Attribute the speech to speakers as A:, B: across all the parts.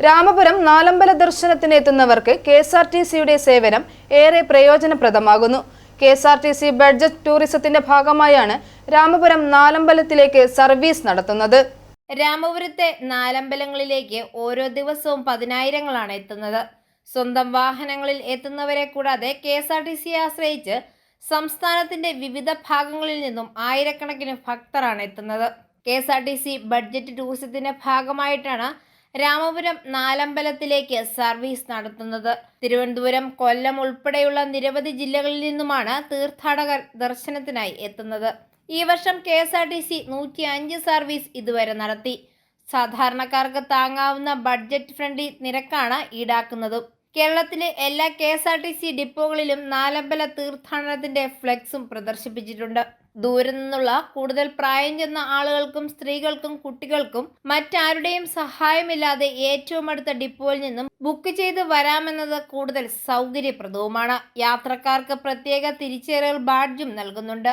A: രാമപുരം നാലമ്പല ദർശനത്തിന് എത്തുന്നവർക്ക് K S R T സിയുടെ സേവനം ഏറെ പ്രയോജനപ്രദമാകുന്നു. K S R T C budget ടൂറിസത്തിന്റെ ഭാഗമായാണ് രാമപുരം നാലമ്പലത്തിലേക്ക് സർവീസ് നടത്തുന്നത്.
B: രാമപുരത്തെ നാലമ്പലങ്ങളിലേക്ക് ഓരോ ദിവസവും പതിനായിരങ്ങളാണ് എത്തുന്നത്. സ്വന്തം വാഹനങ്ങളിൽ എത്തുന്നവരെ കൂടാതെ കെ എസ് ആർ ടി സിയെ ആശ്രയിച്ച് സംസ്ഥാനത്തിന്റെ വിവിധ ഭാഗങ്ങളിൽ നിന്നും ആയിരക്കണക്കിന് ഭക്തരാണ് എത്തുന്നത്. K S R T C budget ടൂറിസത്തിന്റെ ഭാഗമായിട്ടാണ് രാമപുരം നാലമ്പലത്തിലേക്ക് സർവീസ് നടത്തുന്നത്. തിരുവനന്തപുരം കൊല്ലം ഉൾപ്പെടെയുള്ള നിരവധി ജില്ലകളിൽ നിന്നുമാണ് തീർത്ഥാടകർ ദർശനത്തിനായി എത്തുന്നത്. ഈ വർഷം K S R T C നൂറ്റി അഞ്ച് സർവീസ് ഇതുവരെ നടത്തി. സാധാരണക്കാർക്ക് താങ്ങാവുന്ന ബഡ്ജറ്റ് ഫ്രണ്ട്ലി നിരക്കാണ് ഈടാക്കുന്നത്. കേരളത്തിലെ എല്ലാ K S R T C ഡിപ്പോകളിലും നാലമ്പല തീർത്ഥാടനത്തിന്റെ ഫ്ലെക്സും പ്രദർശിപ്പിച്ചിട്ടുണ്ട്. ദൂരെ നിന്നുള്ള കൂടുതൽ പ്രായം ചെന്ന ആളുകൾക്കും സ്ത്രീകൾക്കും കുട്ടികൾക്കും മറ്റാരുടെയും സഹായമില്ലാതെ ഏറ്റവും അടുത്ത ഡിപ്പോയിൽ നിന്നും ബുക്ക് ചെയ്ത് വരാമെന്നത് കൂടുതൽ സൗകര്യപ്രദവുമാണ്. യാത്രക്കാർക്ക് പ്രത്യേക തിരിച്ചറിയൽ ബാഡ്ജും നൽകുന്നുണ്ട്.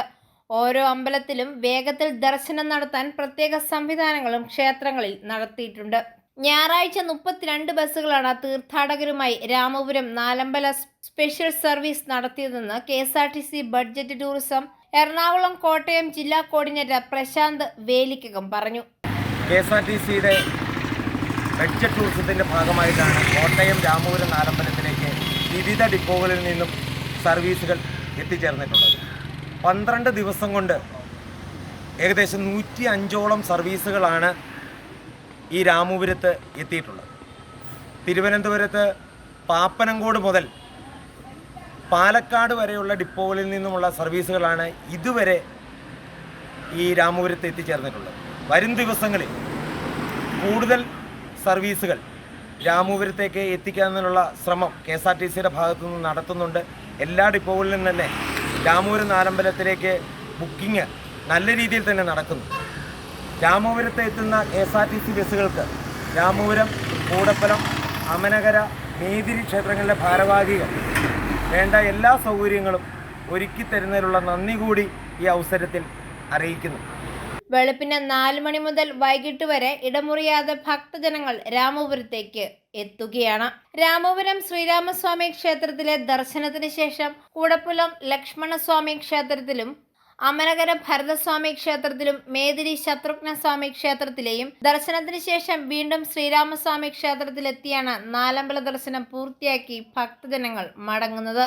B: ഓരോ അമ്പലത്തിലും വേഗത്തിൽ ദർശനം നടത്താൻ പ്രത്യേക സംവിധാനങ്ങളും ക്ഷേത്രങ്ങളിൽ നടത്തിയിട്ടുണ്ട്. ഞായറാഴ്ച മുപ്പത്തിരണ്ട് ബസ്സുകളാണ് തീർത്ഥാടകരുമായി രാമപുരം നാലമ്പല സ്പെഷ്യൽ സർവീസ് നടത്തിയതെന്ന് K S R T C budget tourism Ernakulam Kottayam ജില്ലാ കോർഡിനേറ്റർ പ്രശാന്ത് വേലിക്കകം പറഞ്ഞു.
C: കെ എസ് ആർ ടി സിയുടെ ബഡ്ജറ്റ് ടൂറിസത്തിന്റെ ഭാഗമായിട്ടാണ് കോട്ടയം രാമപുരം നാലമ്പലത്തിലേക്ക് വിവിധ ഡിപ്പോകളിൽ നിന്നും സർവീസുകൾ എത്തിച്ചേർന്നിട്ടുള്ളത്. പന്ത്രണ്ട് ദിവസം കൊണ്ട് ഏകദേശം നൂറ്റി അഞ്ചോളം സർവീസുകളാണ് ഈ രാമപുരത്ത് എത്തിയിട്ടുള്ളത്. തിരുവനന്തപുരത്ത് പാപ്പനംകോട് മുതൽ പാലക്കാട് വരെയുള്ള ഡിപ്പോകളിൽ നിന്നുമുള്ള സർവീസുകളാണ് ഇതുവരെ ഈ രാമപുരത്ത് എത്തിച്ചേർന്നിട്ടുള്ളത്. വരും ദിവസങ്ങളിൽ കൂടുതൽ സർവീസുകൾ രാമപുരത്തേക്ക് എത്തിക്കാനുള്ള ശ്രമം കെ എസ് ആർ ടി സിയുടെ ഭാഗത്തു നിന്ന് നടത്തുന്നുണ്ട്. എല്ലാ ഡിപ്പോകളിലും തന്നെ രാമപുരം നാലമ്പലത്തിലേക്ക് ബുക്കിംഗ് നല്ല രീതിയിൽ തന്നെ നടക്കുന്നു. രാമപുരത്ത് എത്തുന്ന K S R T C ബസ്സുകൾക്ക് Ramapuram Koodappalam Amanakara Methiri ക്ഷേത്രങ്ങളിലെ ഭാരവാഹികൾ വേണ്ട എല്ലാ സൗകര്യങ്ങളും ഒരുക്കി തരുന്നതിനുള്ള നന്ദി കൂടി ഈ അവസരത്തിൽ അറിയിക്കുന്നു.
B: വെളുപ്പിന് നാല് മണി മുതൽ വൈകിട്ട് വരെ ഇടമുറിയാതെ ഭക്തജനങ്ങൾ രാമപുരത്തേക്ക് എത്തുകയാണ്. രാമപുരം ശ്രീരാമസ്വാമി ക്ഷേത്രത്തിലെ ദർശനത്തിന് ശേഷം കൂടപ്പുലം ലക്ഷ്മണസ്വാമി ക്ഷേത്രത്തിലും അമനകര ഭരതസ്വാമി ക്ഷേത്രത്തിലും മേതിരി ശത്രുഘ്ന സ്വാമി ക്ഷേത്രത്തിലെയും ദർശനത്തിന് ശേഷം വീണ്ടും ശ്രീരാമസ്വാമി ക്ഷേത്രത്തിലെത്തിയാണ് നാലമ്പല ദർശനം പൂർത്തിയാക്കി ഭക്തജനങ്ങൾ മടങ്ങുന്നത്.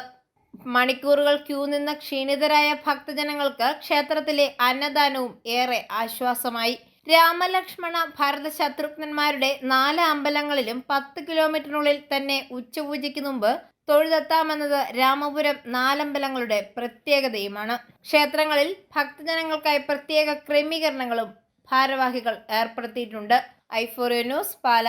B: മണിക്കൂറുകൾ ക്യൂ നിന്ന ക്ഷീണിതരായ ഭക്തജനങ്ങൾക്ക് ക്ഷേത്രത്തിലെ അന്നദാനവും ഏറെ ആശ്വാസമായി. രാമലക്ഷ്മണ ഭരത ശത്രുഘ്നന്മാരുടെ നാല് അമ്പലങ്ങളിലും പത്ത് കിലോമീറ്ററിനുള്ളിൽ തന്നെ ഉച്ചപൂജയ്ക്ക് മുമ്പ് തൊഴുതെത്താമെന്നത് രാമപുരം നാലമ്പലങ്ങളുടെ പ്രത്യേകതയുമാണ്. ക്ഷേത്രങ്ങളിൽ ഭക്തജനങ്ങൾക്കായി പ്രത്യേക ക്രമീകരണങ്ങളും ഭാരവാഹികൾ ഏർപ്പെടുത്തിയിട്ടുണ്ട്. ഐഫോറിയോ ന്യൂസ് പാല.